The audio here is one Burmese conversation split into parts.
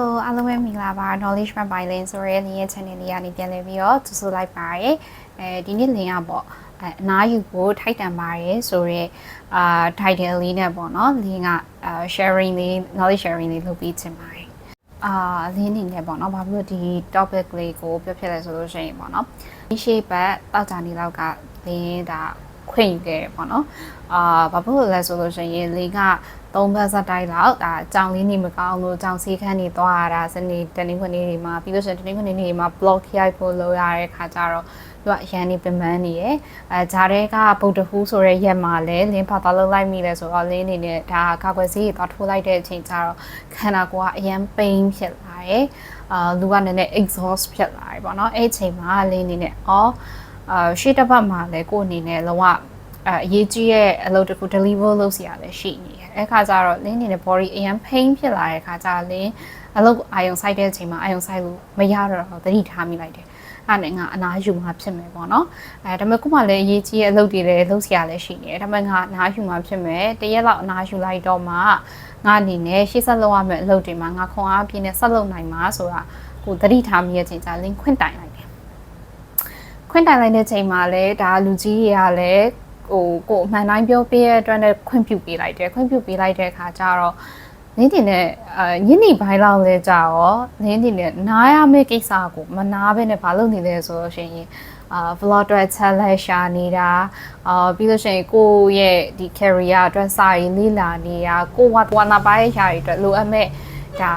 Hello အားလုံးပဲမင်္ဂလာပါ Knowledge Map by Lin ဆိုရဲ link ရဲ့ channel လေးကနေပြန်လည်ပြီးတော့ကြိုဆိုလိုက်ပါရယ်အဲဒီနေ့ link ကပေါ့အဲအနားယူဖို့ထိုက်တန်ပါရယ်ဆိုရဲအာ title လေးနဲ့ပေါ့နော် link ကအာ sharing လေး knowledge sharing လေးလုပ်ပြီးချင်ပါတယ်အာလင်းနေနဲ့ပေါ့နော်ဘာဖြစ်လို့ဒီ topic လေးကိုပြောပြလဲဆိုလို့ရှိရင်ပေါ့နော်ဒီရှေ့ဘက်တောက်ကြနေလောက်ကလင်းဒါ ခွင့်ယူခဲ့တယ်ပေါ့နော်အာဘာဖြစ်လို့လဲဆိုလို့ရှိရင်လင်းကသုံးဘက်စတိုင်းလောက်ဒါကြောင်လေးနေမကောင်းလို့ကြောင်စီးခန်းနေသွားရတာစနေတနေ့ခွနေတွေမှာပြီးလို့ရှိရင်တနေ့ခွနေတွေမှာ block ရိုက်ဖို့လုပ်ရတဲ့ခါကျတော့သူကအရန်နေပင်ပန်းနေရယ်အဲဂျားတဲ့ကဗုဒ္ဓဟူးဆိုတဲ့ရက်မှာလဲလင်းဖာသွားလုပ်လိုက်မိလဲဆိုတော့လင်းနေနဲ့ဒါကာကွယ်ဆေးတွေသွားထိုးလိုက်တဲ့အချိန်ကျတော့ခန္ဓာကိုယ်ကအရန် pain ဖြစ်လာတယ်အာလူကနည်းနည်း exhaust ဖြစ်လာတယ်ပေါ့နော်အဲ့အချိန်မှာလင်းနေနဲ့အော် အာရှေ့တစ်ပတ်မှာလဲကိုယ်အနေနဲ့လုံးဝအရေးကြီးရဲ့အလုပ်တစ်ခု deliver လုပ်စီရလဲရှိနေတယ်အဲ့ခါကျတော့လင်းနေတဲ့ body အရန် pain ဖြစ်လာတဲ့ခါကျလင်းအလုပ်အာယုံဆိုင်တဲ့အချိန်မှာအာယုံဆိုင်လို့မရတော့တော့သတိထားမိလိုက်တယ်အဲ့နဲ့ငါအနာယူမှာဖြစ်မယ်ပေါ့နော်အဲဒါပေမဲ့ခုမှလည်းအရေးကြီးရဲ့အလုပ်တွေလည်းလုပ်စီရလဲရှိနေတယ်ဒါပေမဲ့ငါအနာယူမှာဖြစ်မယ်တရက်လောက်အနာယူလိုက်တော့မှငါအနေနဲ့ရှေ့ဆက်လုပ်ရမယ့်အလုပ်တွေမှာငါခွန်အားပြည့်နဲ့ဆက်လုပ်နိုင်မှာဆိုတာကိုသတိထားမိရဲ့ချိန်ကျလင်းခွင့်တိုင်လိုက်တယ် ခွင့်တိုင်လိုက်တဲ့ချိန်မှာလည်းဒါလူကြီးတွေကလည်းဟိုကိုအမှန်တိုင်းပြောပြရတဲ့အတွက်နဲ့ခွင့်ပြုပေးလိုက်တယ်ခွင့်ပြုပေးလိုက်တဲ့အခါကျတော့နင်းတင်နဲ့အာညနေပိုင်းလောက်လဲကြာရောနင်းတင်နဲ့နားရမယ့်ကိစ္စကိုမနာဘဲနဲ့ဘာလုပ်နေလဲဆိုတော့ရှင်အာ vlog အတွက် challenge ရှာနေတာအာပြီးလို့ရှိရင်ကိုယ့်ရဲ့ဒီ career အတွက်စာရေးလေ့လာနေတာကိုဝဝနာပိုင်းရှာတွေအတွက်လိုအပ်မဲ့ ဒါ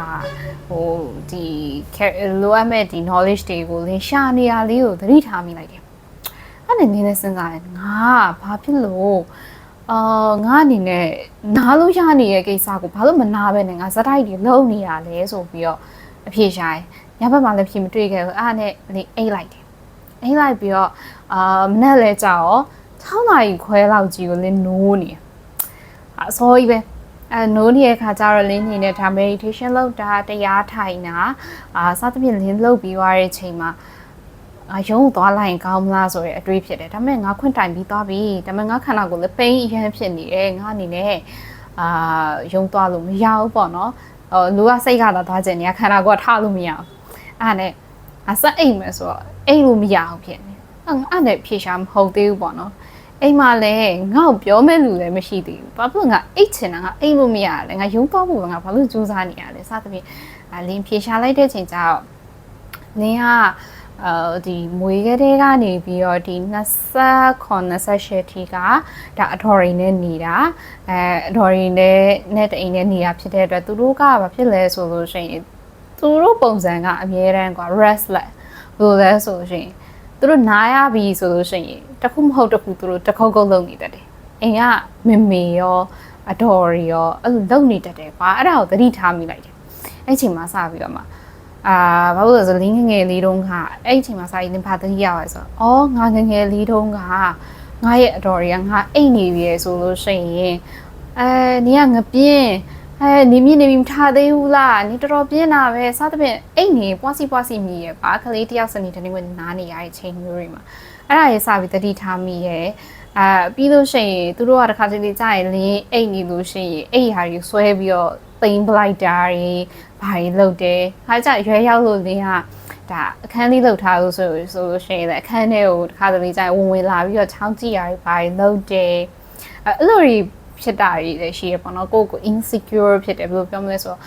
ဟိုဒီလိုအပ်မဲ့ဒီ knowledge တွေကိုလင်းရှာနေရလေးကိုသတိထားမိလိုက်တယ်အဲ့ဒါနေနေစဉ်းစားရင်ငါဘာဖြစ်လို့အာငါအနေနဲ့နားလို့ရနေတဲ့ကိစ္စကိုဘာလို့မနာပဲနဲ့ငါစတိုက်တွေလုံးနေရလဲဆိုပြီးတော့အဖြေရှာရင်ညဘက်မှလည်းဖြေမတွေ့ခဲ့ဘူးအဲ့ဒါနဲ့လေအိတ်လိုက်တယ်အိတ်လိုက်ပြီးတော့အာမနေ့လဲကြာရော6နာရီခွဲလောက်ကြီးကိုလင်းနိုးနေအစိုးကြီးပဲ အဲနိုးနေတဲ့ခါကျတော့လင်းနေနဲ့ဒါ meditation လုပ်တာတရားထိုင်တာအာစသဖြင့်လင်းလုပ်ပြီးသွားတဲ့ချိန်မှာအယုံသွားလိုက်ရင်ကောင်းမလားဆိုတဲ့အတွေးဖြစ်တယ်ဒါပေမဲ့ငါခွင့်တိုင်ပြီးသွားပြီဒါပေမဲ့ငါခန္ဓာကိုယ်လည်းပိန်အရန်ဖြစ်နေတယ်ငါအနေနဲ့အာယုံသွားလို့မရဘူးပေါ့နော်ဟိုလူကစိတ်ကသာသွားခြင်းနေခန္ဓာကိုယ်ကထလို့မရဘူးအဲ့ဒါနဲ့အဆက်အိမ်မယ်ဆိုတော့အိမ်လို့မရဘူးဖြစ်နေအဲ့နဲ့ဖြေရှာမဟုတ်သေးဘူးပေါ့နော် အိမ်မှာလည်းငါ့ကိုပြောမဲ့လူလည်းမရှိသေးဘူးဘာဖြစ်လို့ငါအိတ်ချင်တာငါအိမ်လို့မရလဲငါယုံသွားဖို့ငါဘာလို့စူးစမ်းနေရလဲစသဖြင့်လင်းဖြေရှာလိုက်တဲ့ချိန်ကျတော့လင်းကအဲဒီမွေးကလေးကနေပြီးတော့ဒီ29 28ထိကဒါအထော်ရီနဲ့နေတာအဲအထော်ရီနဲ့နဲ့တအိမ်နဲ့နေတာဖြစ်တဲ့အတွက်သူတို့ကဘာဖြစ်လဲဆိုလို့ရှိရင်သူတို့ပုံစံကအမြဲတမ်းกว่า restless ဘယ်လိုလဲဆိုလို့ရှိရင် သူတို့နားရပြီဆိုလို့ရှိရင်တခုမဟုတ်တခုသူတို့တခုတ်ခုတ်လုပ်နေတတ်တယ်အိမ်ကမမေရောအတော်ရီရောအဲ့လိုလုပ်နေတတ်တယ်ကွာအဲ့ဒါကိုသတိထားမိလိုက်တယ်အဲ့ချိန်မှာစပြီးတော့မှအာဘာလို့လဲဆိုလင်းငငယ်လေးတုန်းကအဲ့အချိန်မှာစာရေးသင်ဖာသတိရပါဆိုအော်ငါငငယ်လေးတုန်းကငါရဲ့အတော်ရီကငါအိတ်နေပြီဆိုလို့ရှိရင်အဲနေကငပြင်း အဲနေမြင့်နေပြီမထားသေးဘူးလားနေတော်တော်ပြင်းတာပဲစသဖြင့်အိတ်နေပွားစီပွားစီမိရဲ့ပါကလေးတယောက်စနေတနေ့ကနားနေရတဲ့ချိန်မျိုးတွေမှာအဲ့ဒါရေးစပြီးတတိထားမိရဲ့အာပြီးလို့ရှိရင်သူတို့ကတစ်ခါတလေကြာရင်လင်းအိတ်နေလို့ရှိရင်အိတ်ဟာကြီးဆွဲပြီးတော့သိမ်းပလိုက်တာတွေဘာတွေလုပ်တယ်ခါကြရွဲရောက်လို့လင်းကဒါအခန်းလေးလှုပ်ထားလို့ဆိုဆိုလို့ရှိရင်လည်းအခန်းထဲကိုတစ်ခါတလေကြာဝင်ဝင်လာပြီးတော့ချောင်းကြည့်ရတယ်ဘာတွေလုပ်တယ်အဲ့လိုတွေ ဖြစ်တာတွေလည်းရှိရပေါ့နော်ကိုကို insecure ဖြစ်တယ်ဘယ်လိုပြောမလဲဆိုတော့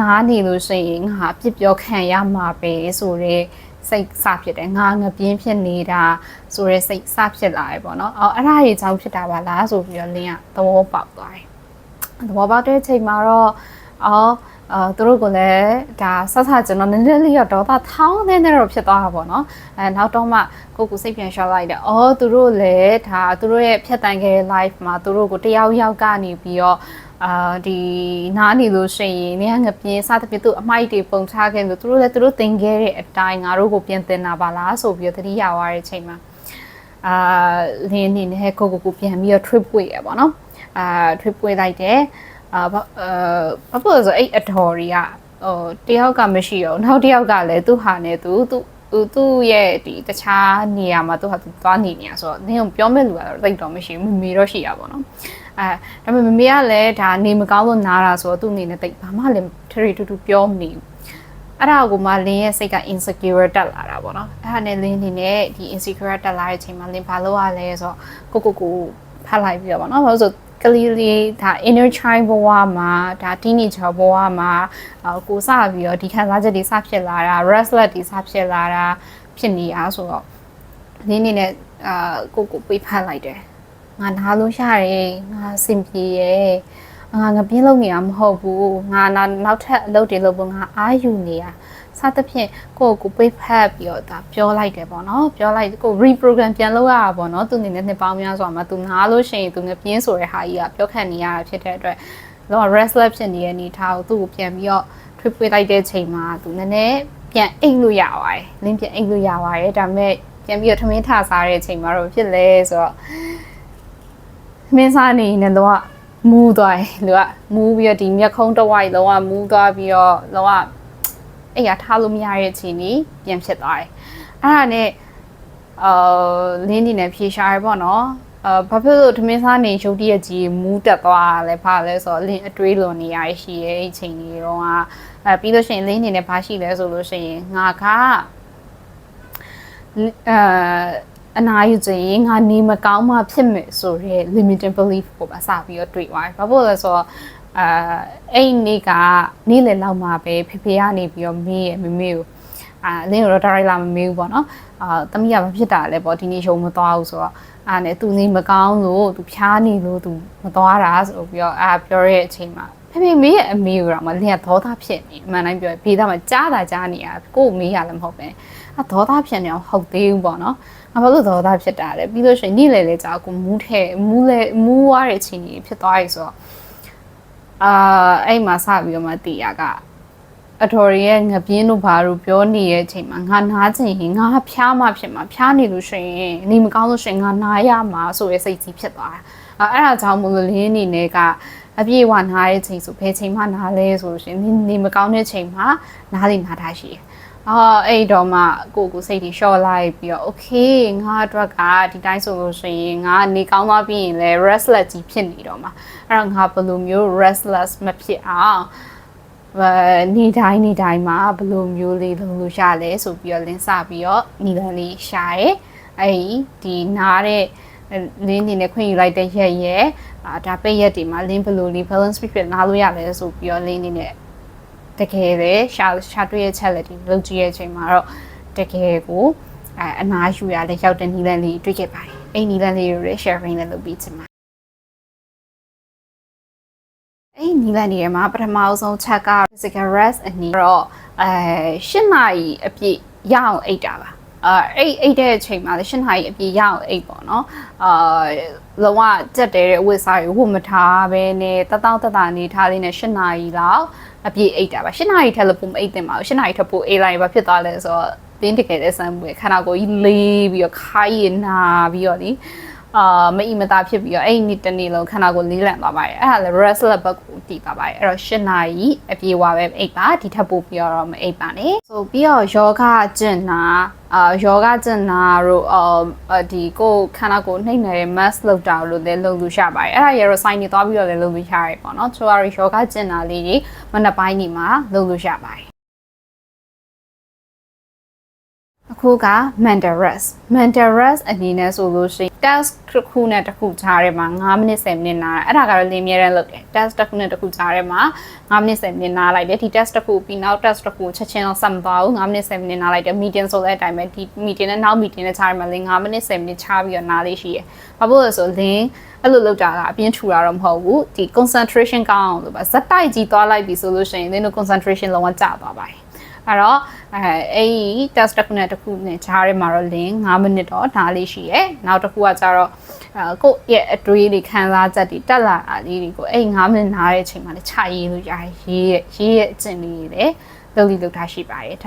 နားနေလို့ရှိရင်ငါပြစ်ပြောခံရမှာပဲဆိုတော့စိတ်စဖြစ်တယ်ငါငပြင်းဖြစ်နေတာဆိုရဲစိတ်စဖြစ်လာတယ်ပေါ့နော်အော်အဲ့ဒါကြီးအကြောင်းဖြစ်တာပါလားဆိုပြီးတော့လင်းကသဘောပေါက်သွားတယ်သဘောပေါက်တဲ့အချိန်မှာတော့အော် အာသူတို့ကလည်းဒါဆက်ဆက်ကျွန်တော်နည်းနည်းလေးတော့ဒေါသထောင်းနေနေတော့ဖြစ်သွားတာပေါ့နော်အဲနောက်တော့မှကိုကိုစိတ်ပြန်ရှော့လိုက်တယ်အော်သူတို့လည်းဒါသူတို့ရဲ့ဖြတ်တန်းခဲ့ live မှာသူတို့ကိုတယောက်ယောက်ကနေပြီးတော့အာဒီနားနေလို့ရှိရင်နေငပြင်းစသဖြင့်သူအမိုက်တွေပုံချခဲ့လို့သူတို့လည်းသူတို့သင်ခဲ့တဲ့အတိုင်းငါတို့ကိုပြန်သင်တာပါလားဆိုပြီးတော့တတိယဝါတဲ့အချိန်မှာအာလင်းနေနဲ့ကိုကိုကိုပြန်ပြီးတော့ trip ပွေရပါတော့အာ trip ပွေလိုက်တယ် အာဘာဘာလို့ဆိုအဲ့အထော်တွေကဟိုတယောက်ကမရှိတော့နောက်တယောက်ကလည်းသူ့ဟာနဲ့သူသူသူသူ့ရဲ့ဒီတခြားနေရာမှာသူဟာသူသွားနေနေရဆိုတော့နင်းကိုပြောမဲ့လူကတော့တိတ်တော့မရှိဘူးမမေတော့ရှိရပါတော့အဲဒါပေမဲ့မမေကလည်းဒါနေမကောင်းလို့နားတာဆိုတော့သူ့အနေနဲ့တိတ်ဘာမှလည်းထရီတူတူပြောမနေဘူးအဲ့ဒါကိုမှလင်းရဲ့စိတ်က insecure တက်လာတာပေါ့နော်အဲ့ဒါနဲ့လင်းအနေနဲ့ဒီ insecure တက်လာတဲ့အချိန်မှာလင်းဘာလုပ်ရလဲဆိုတော့ကိုကိုကိုဖတ်လိုက်ပြီးတော့ပေါ့နော်ဘာလို့ဆို ကလေးလေးဒါ inner child ဘဝမှာဒါ teenager ဘဝမှာကိုစပြီးတော့ဒီခံစားချက်တွေစဖြစ်လာတာ restless တွေစဖြစ်လာတာဖြစ်နေအားဆိုတော့လင်းအနေနဲ့အာကိုကိုပေးဖတ်လိုက်တယ်ငါနားလို့ရတယ်ငါစင်ပြေရဲ့ငါငပြင်းလုံးနေတာမဟုတ်ဘူးငါနောက်ထပ်အလုပ်တွေလုပ်ဖို့ငါအားယူနေတာ စသဖြင့်ကိုယ့်ကိုပိတ်ဖက်ပြီးတော့ဒါပြောလိုက်တယ်ပေါ့နော်ပြောလိုက်ကို reprogram ပြန်လုပ်ရတာပေါ့နော်သူအနေနဲ့နှစ်ပေါင်းများစွာမှာသူနားလို့ရှိရင်သူငပြင်းဆိုတဲ့ဟာကြီးကပြောခန့်နေရတာဖြစ်တဲ့အတွက်တော့ restless ဖြစ်နေတဲ့အနေထားကိုသူ့ကိုပြန်ပြီးတော့ထွေးပွေးလိုက်တဲ့ချိန်မှာသူနည်းနည်းပြန်အိတ်လို့ရပါတယ်လင်းပြန်အိတ်လို့ရပါတယ်ဒါပေမဲ့ပြန်ပြီးတော့ထမင်းထစားတဲ့အချိန်မှာတော့ဖြစ်လဲဆိုတော့မင်းစားနေနေတော့မူးသွားတယ်လူကမူးပြီးတော့ဒီမျက်ခုံးတစ်ဝိုက်လုံးဝမူးသွားပြီးတော့လုံးဝ အဲ့ရထားလို့မရတဲ့အချိန်ကြီးပြန်ဖြစ်သွားတယ်အဲ့ဒါနဲ့အာလင်းဒီနဲ့ဖြေရှာရပေါ့နော်အာဘာဖြစ်လို့ထမင်းစားနေရုပ်တရက်ကြီးမူးတက်သွားလဲဘာလဲဆိုတော့လင်းအတွေးလွန်နေရရှိရဲ့အချိန်ကြီးတော့အဲပြီးလို့ရှိရင်လင်းနေနဲ့ဘာရှိလဲဆိုလို့ရှိရင်ငါကအာအနာယူချင်ငါနေမကောင်းမှဖြစ်မယ်ဆိုရဲ limiting belief ကိုပါစပြီးတော့တွေ့သွားတယ်။ဘာဖြစ်လဲဆိုတော့ အာအဲ့နေ့ကနေ့လယ်လောက်မှပဲဖေဖေကနေပြီးတော့မေးရမမေကိုအာလင်းတော့ဒါရိုက်လာမမေးဘူးပေါ့နော်။အာတမီးကမဖြစ်တာလဲပေါ့ဒီနေ့ရှုံမသွားဘူးဆိုတော့အာနဲ့သူနေမကောင်းလို့သူဖြားနေလို့သူမသွားတာဆိုပြီးတော့အာပြောရတဲ့အချိန်မှာဖေဖေမေးရဲ့အမေကတော့မလင်းကသောသားဖြစ်နေအမှန်တိုင်းပြောဘေးသားမှာကြားတာကြားနေရကို့မေးရလည်းမဟုတ်ပဲအသောသားဖြစ်နေအောင်ဟုတ်သေးဘူးပေါ့နော်ငါဘာလို့သောသားဖြစ်တာလဲပြီးလို့ရှိရင်နေ့လေလေကြာကိုမူးထဲမူးလေမူးရတဲ့အချိန်ကြီးဖြစ်သွားပြီဆိုတော့ အာအဲ့မှာစပြီးတော့မှတည်ရကအတော်ရရဲ့ငပြင်းတို့ဘာလို့ပြောနေတဲ့အချိန်မှာငါနားချင်ရင်ငါဖျားမှဖြစ်မှာဖျားနေလို့ရှိရင်နေမကောင်းလို့ရှိရင်ငါနားရမှာဆိုရဲစိတ်ကြီးဖြစ်သွားတာအဲအဲ့ဒါကြောင့်မလို့လင်းအနေနဲ့ကအပြည့်အဝနားတဲ့ချိန်ဆိုဘယ်ချိန်မှနားလဲဆိုလို့ရှိရင်နေမကောင်းတဲ့ချိန်မှာနားလိနားထားရှိတယ် အော်အဲ့တော့မှကိုကိုစိတ်တွေလျှော့လိုက်ပြီးတော့ okay ငါအတွက်ကဒီတိုင်းဆိုလို့ရှိရင်ငါနေကောင်းသွားပြီးရင်လည်း restless ကြီးဖြစ်နေတော့မှာအဲ့တော့ငါဘယ်လိုမျိုး restless မဖြစ်အောင်နေတိုင်းနေတိုင်းမှာဘယ်လိုမျိုးလေးလုပ်လို့ရလဲဆိုပြီးတော့လင်းစပြီးတော့ညီလန်းလေးရှာရဲအဲ့ဒီနားတဲ့လင်းနေနဲ့ခွင့်ယူလိုက်တဲ့ရက်ရဲ့အာဒါပိတ်ရက်တွေမှာလင်းဘယ်လိုလေး balance ဖြစ်နားလို့ရလဲဆိုပြီးတော့လင်းနေနဲ့ တကယ်ပဲရှာရှာတွေ့ရဲ့ချက်လက်ဒီလုပ်ကြည့်ရဲ့အချိန်မှာတော့တကယ်ကိုအဲအနားယူရတဲ့ရောက်တဲ့နီလန်လေးတွေ့ခဲ့ပါတယ်အဲ့နီလန်လေးတွေ sharing လည်းလုပ်ပြီးချင်ပါအဲ့နီလန်တွေမှာပထမဆုံးချက်က physical rest အနေတော့အဲ၈နာရီအပြည့်ရအောင်အိတ်တာပါအာအိတ်အိတ်တဲ့အချိန်မှာလည်း၈နာရီအပြည့်ရအောင်အိတ်ပေါ့နော်အာလုံးဝကြက်တဲတဲ့ဝစ်စားတွေဝတ်မထားဘဲနဲ့တတောင်းတတာနေထားလေးနဲ့၈နာရီလောက် အပြည့်အိတ်တာပါ၈နာရီထက်လို့ပုံအိတ်တင်ပါဘူး၈နာရီထက်ပိုအိတ်လိုက်ဘာဖြစ်သွားလဲဆိုတော့တင်းတကယ်တဲ့ဆန်းပွဲခန္ဓာကိုယ်ကြီးလေးပြီးတော့ခိုင်းရနာပြီးတော့ဒီအာမအီမတာဖြစ်ပြီးတော့အဲ့ဒီနေ့တနေ့လုံးခန္ဓာကိုယ်လေးလံသွားပါတယ်အဲ့ဒါလည်း restless ဘက်ကို တည်သွားပါတယ်အဲ့တော့၈နာရီအပြေးဝပဲအိပ်ပါဒီထက်ပိုပြီးတော့မအိပ်ပါနဲ့ဆိုပြီးတော့ယောဂကျင့်တာအာယောဂကျင့်တာတို့အာဒီကိုခန္ဓာကိုယ်နှိမ့်နေတဲ့ mass လောက်တာလို့လည်းလုပ်လို့ရပါတယ်အဲ့ဒါရတော့ sign နေသွားပြီးတော့လည်းလုပ်လို့ရတယ်ပေါ့နော်ဆိုတော့ယောဂကျင့်တာလေးတွေမနက်ပိုင်းနေမှာလုပ်လို့ရပါတယ် အခုက mental rest mental rest အနေနဲ့ဆိုလို့ရှိရင် task တစ်ခုနဲ့တစ်ခုကြားထဲမှာ9မိနစ်10မိနစ်နားအဲ့ဒါကတော့လင်းမြဲတမ်းလုပ်တယ် task တစ်ခုနဲ့တစ်ခုကြားထဲမှာ9မိနစ်10မိနစ်နားလိုက်တယ်ဒီ task တစ်ခုပြီးနောက် task တစ်ခုချက်ချင်းတော့ဆက်မသွားဘူး9မိနစ်10မိနစ်နားလိုက်တယ် meeting ဆိုတဲ့အတိုင်းပဲဒီ meeting နဲ့နောက် meeting နဲ့ကြားထဲမှာလင်း9မိနစ်10မိနစ်ချပြီးတော့နားလေးရှိရယ်ဘာလို့လဲဆိုလင်းအဲ့လိုလုပ်တာကအပြင်းထူတာတော့မဟုတ်ဘူးဒီ concentration ကောင်းအောင်လို့ပါဇက်တိုက်ကြီးသွားလိုက်ပြီဆိုလို့ရှိရင်လင်းတို့ concentration လုံးဝကျသွားပါတယ် အဲ့တော့အဲအဲ့ဒီ test တစ်ခုနဲ့တစ်ခုနဲ့ဂျားထဲမှာတော့လင်း9မိနစ်တော့နားလေးရှိရယ်နောက်တစ်ခုကကျတော့အဲကိုယ့်ရဲ့အတွေးတွေခံစားချက်တွေတက်လာတာလေးတွေကိုအဲ့9မိနစ်နားတဲ့အချိန်မှာလည်းခြာရေးလို့ရတယ်ရေးရဲ့ရေးရဲ့အကျင့်လေးတွေလည်းလုပ်လိလုပ်ထားရှိပါတယ်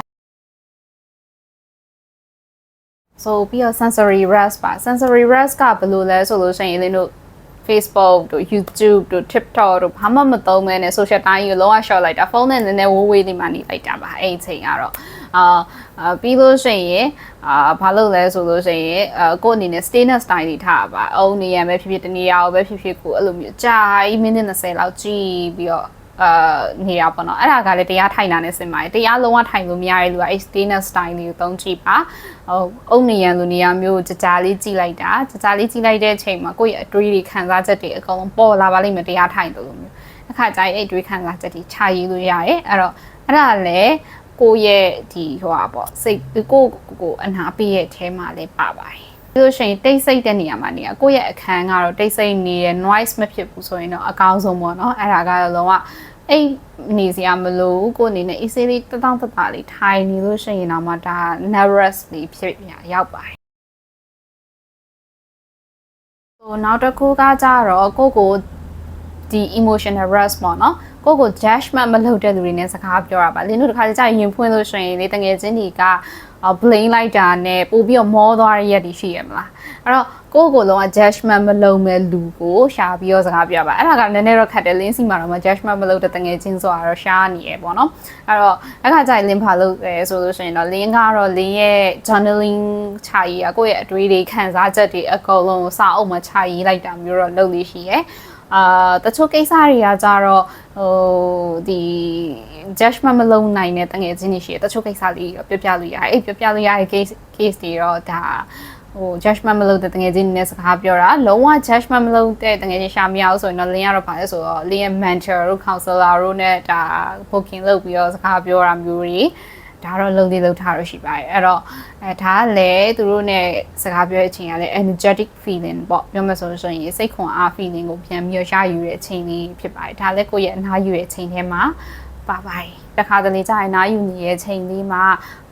ဆိုပြီးတော့ sensory rest ပါ sensory rest ကဘယ်လိုလဲဆိုလို့ရှိရင်လင်းတို့ Facebook တို့ YouTube တို့ TikTok တို့ဘာမှမသုံးမဲနဲ့ social time ကိုလုံးဝ short လိုက်တာဖုန်းနဲ့နည်းနည်းဝေးဝေးလေးမှနေလိုက်တာပါအဲ့ဒီအချိန်ကတော့အာပြီးလို့ရှိရင်အာဘာလို့လဲဆိုလို့ရှိရင်အကိုအနေနဲ့ status style တွေထားပါအုံနေရပဲဖြစ်ဖြစ်တနေရာကိုပဲဖြစ်ဖြစ်ကိုအဲ့လိုမျိုးကြာမိနစ်20လောက်ကြည့်ပြီးတော့ အာနေတာပေါ့နော်အဲ့ဒါကလည်းတရားထိုင်တာနဲ့ဆင်ပါတယ်တရားလုံးဝထိုင်လို့မရတဲ့လူက H stainless style လေးကိုသုံးကြည့်ပါဟိုအုံနေရန်လိုနေရာမျိုးကြကြလေးကြည့်လိုက်တာကြကြလေးကြည့်လိုက်တဲ့အချိန်မှာကိုယ့်ရဲ့အတွေးတွေခံစားချက်တွေအကုန်လုံးပေါ်လာပါလိမ့်မယ်တရားထိုင်တယ်လို့မျိုးအခါကျရင်အဲ့အတွေးခံစားချက်တွေခြာရည်လို့ရတယ်အဲ့တော့အဲ့ဒါလည်းကိုယ့်ရဲ့ဒီဟိုဟာပေါ့စိတ်ကိုယ့်ကိုအနာပေးရဲ့အထဲမှာလည်းပါပါတယ်ပြီးလို့ရှိရင်တိတ်ဆိတ်တဲ့နေရာမှာနေရကိုယ့်ရဲ့အခန်းကတော့တိတ်ဆိတ်နေတဲ့ noise မဖြစ်ဘူးဆိုရင်တော့အကောင်းဆုံးပေါ့နော်အဲ့ဒါကတော့လုံးဝ အဲ့နေစရာမလိုဘူးကိုအနေနဲ့ easily တတောင့်တတလေးထိုင်နေလို့ရှိရင်တော့မှဒါ nervous လေးဖြစ်ရရောက်ပါတယ်ဟိုနောက်တစ်ခုကကြတော့ကိုကို ဒီ emotional rest ပေါ့နော်ကိုကို judgment မလုပ်တဲ့လူတွေနဲ့စကားပြောတာပါလင်းတို့တခါတည်းကြာရင်ဖွင့်လို့ရှိရင်လေတငယ်ချင်းတွေက blame လိုက်တာနဲ့ပို့ပြီးတော့မောသွားတဲ့ရက်တွေရှိရမလားအဲ့တော့ကိုယ့်ကိုယ်လုံးဝ judgment မလုပ်မဲ့လူကိုရှာပြီးတော့စကားပြောပါအဲ့ဒါကနည်းနည်းတော့ခက်တယ်လင်းစီမှာတော့ judgment မလုပ်တဲ့တငယ်ချင်းဆိုတာတော့ရှားနေရပေါ့နော်အဲ့တော့အခါကျရင်လင်းဖာလုပ်ရဲဆိုလို့ရှိရင်တော့လင်းကတော့လင်းရဲ့ journaling ခြာရေးอ่ะကိုယ့်ရဲ့အတွေးတွေခံစားချက်တွေအကုန်လုံးစာအုပ်မှာခြာရေးလိုက်တာမျိုးတော့လုပ်လို့ရှိရဲ အာတချို့ကိစ္စတွေကကြတော့ဟိုဒီ judgment မလုံးနိုင်တဲ့တငယ်ချင်းတွေရှိတယ်တချို့ကိစ္စလေးပြောပြလို့ရတယ်အဲ့ပြောပြလို့ရတဲ့ case case တွေတော့ဒါဟို judgment မလုပ်တဲ့တငယ်ချင်းတွေနဲ့စကားပြောတာလုံးဝ judgment မလုပ်တဲ့တငယ်ချင်းရှာမရအောင်ဆိုရင်တော့လင်းရတော့ပါလဲဆိုတော့လင်းရဲ့ mentor တို့ counselor တို့နဲ့ဒါ booking လုပ်ပြီးတော့စကားပြောတာမျိုးတွေ ဒါတော့လုံလေးလုံထားလို့ရှိပါတယ်အဲ့တော့အဲဒါကလည်းသူတို့ ਨੇ စကားပြောတဲ့အချိန်ကလည်း energetic feeling ပေါ့ပြောမှဆိုလို့ရင်စိတ်ခွန်အား feeling ကိုပြန်ပြီးရယူတဲ့အချိန်လေးဖြစ်ပါတယ်ဒါလည်းကိုယ့်ရဲ့အနားယူတဲ့အချိန်ထဲမှာ ပါပါတယ်တခါတလေကြာရင်နားယူနေရဲ့ချိန်လေးမှာ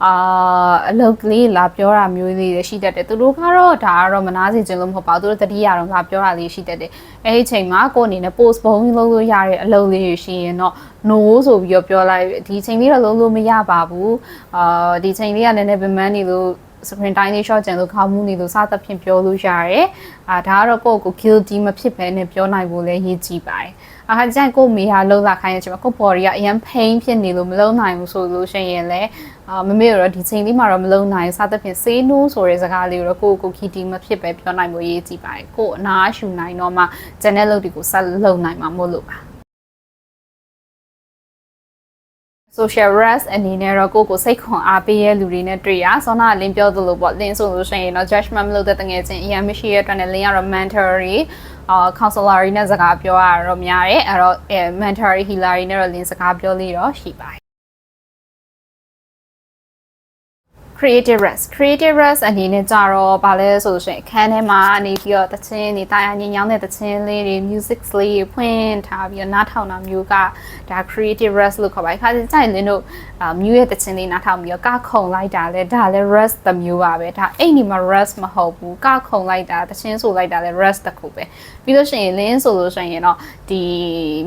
အာအလုတ်ကလေးလာပြောတာမျိုးလေးတွေရှိတတ်တယ်သူတို့ကတော့ဒါကတော့မနာစေချင်လို့မဟုတ်ပါဘူးသူတို့တတိယတော့လာပြောတာလေးရှိတတ်တယ်အဲဒီချိန်မှာကိုယ်အနေနဲ့ post ဘုံလုံးလို့ရတဲ့အလုပ်လေးရှိရင်တော့ no ဆိုပြီးတော့ပြောလိုက်ဒီချိန်လေးတော့လုံးလို့မရပါဘူးအာဒီချိန်လေးကလည်းနည်းနည်းပင်ပန်းနေလို့ screen time လေး short ကျန်လို့ခေါင်းမှုနေလို့စသဖြင့်ပြောလို့ရတယ်။အာဒါကတော့ကိုယ့်ကို guilty မဖြစ်ဘဲနဲ့ပြောနိုင်ဖို့လည်းရည်ကြည်ပါတယ်။အခါကျရင်ကိုယ့်မိဟာလှုပ်လာခိုင်းတဲ့အချိန်မှာကိုယ့် body ကအရင် pain ဖြစ်နေလို့မလုံနိုင်ဘူးဆိုလို့ရှိရင်လည်းအာမမေတော့ဒီချိန်လေးမှာတော့မလုံနိုင်စသဖြင့် say no ဆိုတဲ့စကားလေးကိုတော့ကိုယ့်ကို guilty မဖြစ်ပဲပြောနိုင်ဖို့ရည်ကြည်ပါတယ်။ကိုယ်အနာရှူနိုင်တော့မှကျန်တဲ့လုပ်တွေကိုဆက်လုပ်နိုင်မှာမို့လို့ပါ။ social rest အနေနဲ့တော့ကိုကိုစိတ်ခွန်အားပေးရဲ့လူတွေနဲ့တွေ့ရဆောနာလင်းပြောသလိုပေါ့လင်းဆိုလို့ရှိရင်တော့ judgment မလုပ်တဲ့တငယ်ချင်းအရင်မရှိရတဲ့အတွက်နဲ့လင်းကတော့ mentor တွေအာ counselor တွေနဲ့စကားပြောရတော့များတယ်အဲ့တော့ mentor healer တွေနဲ့တော့လင်းစကားပြောလေးတော့ရှိပါတယ် creative rest creative rest အနေနဲ့ကြတော့ဗာလဲဆိုလို့ရှိရင်အခန်းထဲမှာနေပြီးတော့တခြင်းနေတာယာညင်ညောင်းတဲ့တခြင်းလေးတွေ music လေးတွေဖွင့်ထားပြီးတော့နားထောင်တာမျိုးကဒါ creative rest လို့ခေါ်ပါတယ်ခါကျရင်လင်းတို့အာ mute ရဲ့တခြင်းလေးနားထောင်ပြီးတော့ကခုံလိုက်တာလဲဒါလဲ rest တစ်မျိုးပါပဲဒါအဲ့ဒီမှာ rest မဟုတ်ဘူးကခုံလိုက်တာတခြင်းဆိုလိုက်တာလဲ rest တစ်ခုပဲပြီးလို့ရှိရင်လင်းဆိုလို့ရှိရင်တော့ဒီ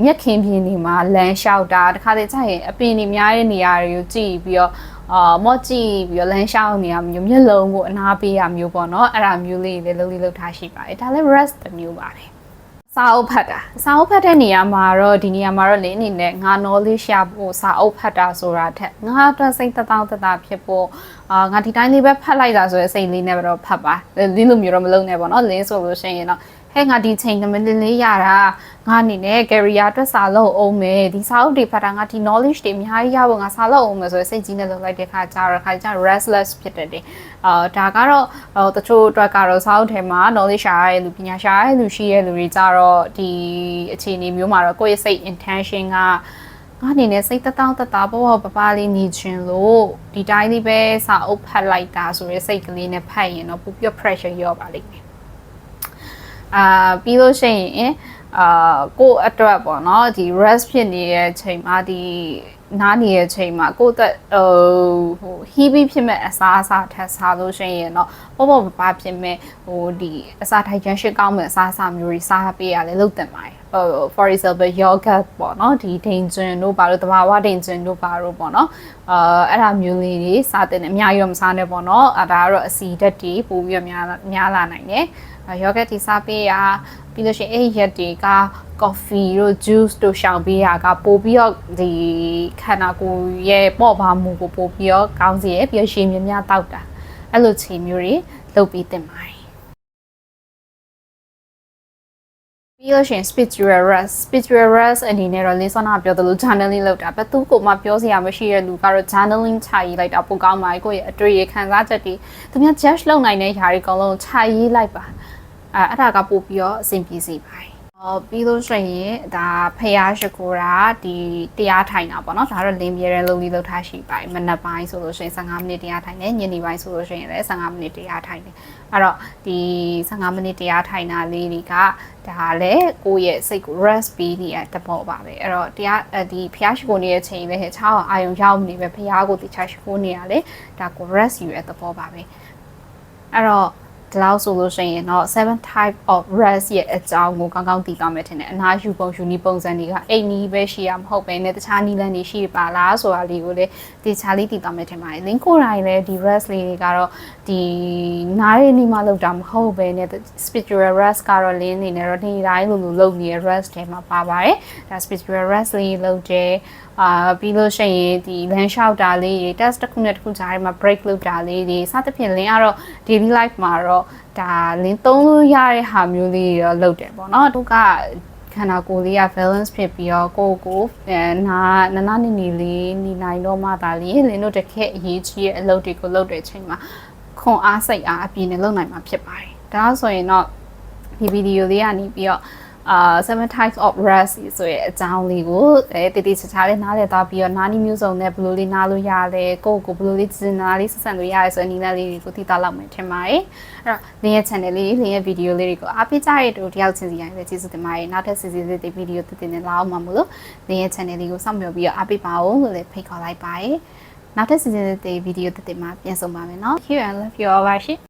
မျက်ခင်းပြင်းတွေမှာလမ်းလျှောက်တာတခါတည်းကျရင်အပင်တွေများတဲ့နေရာတွေကိုကြည့်ပြီးတော့ အာမော့ကြည့်ပြီးတော့လမ်းလျှောက်နေရမျိုးမျက်လုံးကိုအနာပေးရမျိုးပေါ့နော်အဲ့ဒါမျိုးလေးတွေလည်းလှုပ်လေးလှုပ်ထားရှိပါတယ်ဒါလည်း rest တစ်မျိုးပါပဲစာအုပ်ဖတ်တာစာအုပ်ဖတ်တဲ့နေရာမှာတော့ဒီနေရာမှာတော့လင်းအနေနဲ့ငါ knowledge ရဖို့စာအုပ်ဖတ်တာဆိုတာထက်ငါအတွက်စိတ်တသောတတဖြစ်ဖို့အာငါဒီတိုင်းလေးပဲဖတ်လိုက်တာဆိုရင်စိတ်လေးနဲ့တော့ဖတ်ပါလင်းလိုမျိုးတော့မလုပ်နဲ့ပေါ့နော်လင်းဆိုလို့ရှိရင်တော့ ဟဲ့ငါဒီချိန်နမလင်းလေးရတာငါအနေနဲ့ career အတွက်စာလုပ်အောင်မယ်ဒီစာအုပ်တွေဖတ်တာငါဒီ knowledge တွေအများကြီးရဖို့ငါစာလုပ်အောင်မယ်ဆိုရင်စိတ်ကြီးနဲ့လုပ်လိုက်တဲ့ခါကျတော့ခါကျ restless ဖြစ်တယ်တဲ့အာဒါကတော့ဟိုတချို့အတွက်ကတော့စာအုပ်ထဲမှာ knowledge ရှာရတဲ့လူပညာရှာရတဲ့လူရှိတဲ့လူတွေကြတော့ဒီအခြေအနေမျိုးမှာတော့ကိုယ့်ရဲ့စိတ် intention ကငါအနေနဲ့စိတ်တတောင့်တတပေါ်ပေါ်ပပလေးနေခြင်းလို့ဒီတိုင်းလေးပဲစာအုပ်ဖတ်လိုက်တာဆိုရယ်စိတ်ကလေးနဲ့ဖတ်ရင်တော့ပူပြ pressure ရောပါလိမ့်မယ် အာပြီးလို့ရှိရင်အာကိုယ့်အတွက်ပေါ့နော်ဒီ rest ဖြစ်နေတဲ့အချိန်မှာဒီနားနေတဲ့အချိန်မှာကိုယ့်အတွက်ဟိုဟို heavy ဖြစ်မဲ့အစားအစာထပ်စားလို့ရှိရင်တော့ပေါ့ပေါ့ပါပါဖြစ်မဲ့ဟိုဒီအစာထိုင်ချမ်းရှိကောင်းမဲ့အစားအစာမျိုးတွေစားပေးရလဲလုပ်တင်ပါတယ်ဟို for example yogurt ပေါ့နော်ဒီဒိန်ကျွန်းတို့ပါလို့တဘာဝဒိန်ကျွန်းတို့ပါလို့ပေါ့နော်အာအဲ့ဒါမျိုးလေးတွေစားတင်အများကြီးတော့မစားနဲ့ပေါ့နော်အဲဒါကတော့အစီဓာတ်တွေပို့ပြီးတော့များများလာနိုင်တယ် ယောဂတ်တီစားပေးရပြီးလို့ရှိရင်အဲ့ရက်တွေက coffee တို့ juice တို့ရှောင်ပေးရကပို့ပြီးတော့ဒီခန္ဓာကိုယ်ရဲ့ပေါ့ပါမှုကိုပို့ပြီးတော့ကောင်းစေရပြီးတော့ရှင်မြများတောက်တာအဲ့လိုချိန်မျိုးတွေလုပ်ပြီးတင်ပါတယ်ပြီးလို့ရှိရင် spiritual rest spiritual rest အနေနဲ့တော့လင်းစောနာပြောသလို journaling လုပ်တာဘယ်သူကိုမှပြောစရာမရှိတဲ့လူကတော့ journaling ချရေးလိုက်တာပိုကောင်းပါတယ်ကိုယ့်ရဲ့အတွေ့အခံစားချက်တွေသူများ judge လုပ်နိုင်တဲ့ຢာတွေအကုန်လုံးချရေးလိုက်ပါ အဲအဲ့ဒါကပို့ပြီးတော့အဆင်ပြေစေပါတယ်အော်ပြီးလို့ဆိုရင်ဒါဖះရှိခိုးတာဒီတရားထိုင်တာပေါ့နော်ဒါတော့လင်းပြရဲလုံးလေးလောက်ထားရှိပါတယ်မနက်ပိုင်းဆိုလို့ရှိရင်15မိနစ်တရားထိုင်တယ်ညနေပိုင်းဆိုလို့ရှိရင်လည်း15မိနစ်တရားထိုင်တယ်အဲ့တော့ဒီ15မိနစ်တရားထိုင်တာလေးတွေကဒါလည်းကိုယ့်ရဲ့စိတ်ကို rest ပေးနေတဲ့တဘောပါပဲအဲ့တော့တရားဒီဖះရှိခိုးနေတဲ့ချိန်လေးဟဲ့ချောင်းအာယုံရောက်နေပဲဖះကိုတခြားရှိခိုးနေရလေဒါကို rest ယူတဲ့တဘောပါပဲအဲ့တော့ ဒီလောက်ဆိုလို့ရှိရင်တော့7 type of rest ရဲ့အကြောင်းကိုကောင်းကောင်းသိသွားမယ်ထင်တယ်အနာယူပုံယူနီးပုံစံတွေကအိတ်နီးပဲရှိရမဟုတ်ပဲနဲ့တခြားနီးလန်းတွေရှိပါလားဆိုတာလေးကိုလည်းဒီခြားလေးသိသွားမယ်ထင်ပါတယ် link ကိုယ်တိုင်လည်းဒီ rest လေးတွေကတော့ဒီနားရင်းနီးမှလောက်တာမဟုတ်ပဲနဲ့ spiritual rest ကတော့လင်းနေနေတော့ဒီတိုင်းလိုလိုလုပ်နေတဲ့ rest တွေမှာပါပါတယ်ဒါ spiritual rest လေးလုပ်တယ်အာပြီးလို့ရှိရင်ဒီ land shot တာလေးတွေ test တစ်ခုနဲ့တစ်ခုကြားထဲမှာ break လုပ်တာလေးတွေစသဖြင့်လင်းကတော့ daily life မှာတော့ဒါလင်းသုံးလို့ရတဲ့ဟာမျိုးလေးတွေတော့လုပ်တယ်ပေါ့နော်သူကခန္ဓာကိုယ်လေးက balance ဖြစ်ပြီးတော့ကိုယ့်ကိုအဲနာနာနာနေနေလေးနေနိုင်တော့မှဒါလေးလင်းတို့တစ်ခက်အရေးကြီးရဲ့အလုပ်တွေကိုလုပ်တဲ့အချိန်မှာခွန်အားစိတ်အားအပြည့်နဲ့လုပ်နိုင်မှာဖြစ်ပါတယ်ဒါဆိုရင်တော့ဒီဗီဒီယိုလေးကနေပြီးတော့ အာ7 types of rest ဆိုရဲ့အကြောင်းလေးကိုအဲတည်တည်ချာချာလေးနားလည်သွားပြီးတော့နားနီးမျိုးစုံနဲ့ဘယ်လိုလေးနားလို့ရလဲကိုယ့်ကိုဘယ်လိုလေးစဉ်းစားလေးဆက်ဆံလို့ရလဲဆိုတဲ့နည်းလမ်းလေးတွေကိုသိသားလောက်မယ်ထင်ပါတယ်အဲ့တော့လင်းရဲ့ channel လေးလင်းရဲ့ video လေးတွေကိုအားပေးကြတဲ့တူတယောက်ချင်းစီတိုင်းပဲကျေးဇူးတင်ပါတယ်နောက်ထပ်စီစီလေးတွေ video တည်တည်နဲ့လာအောင်မှာမလို့လင်းရဲ့ channel လေးကိုစောင့်မျှော်ပြီးတော့အားပေးပါဦးလို့လည်းဖိတ်ခေါ်လိုက်ပါတယ်နောက်ထပ်စီစဉ်တဲ့ဗီဒီယိုတစ်တစ်မှာပြန်ဆုံပါမယ်နော် Thank you and love you all ပါရှင်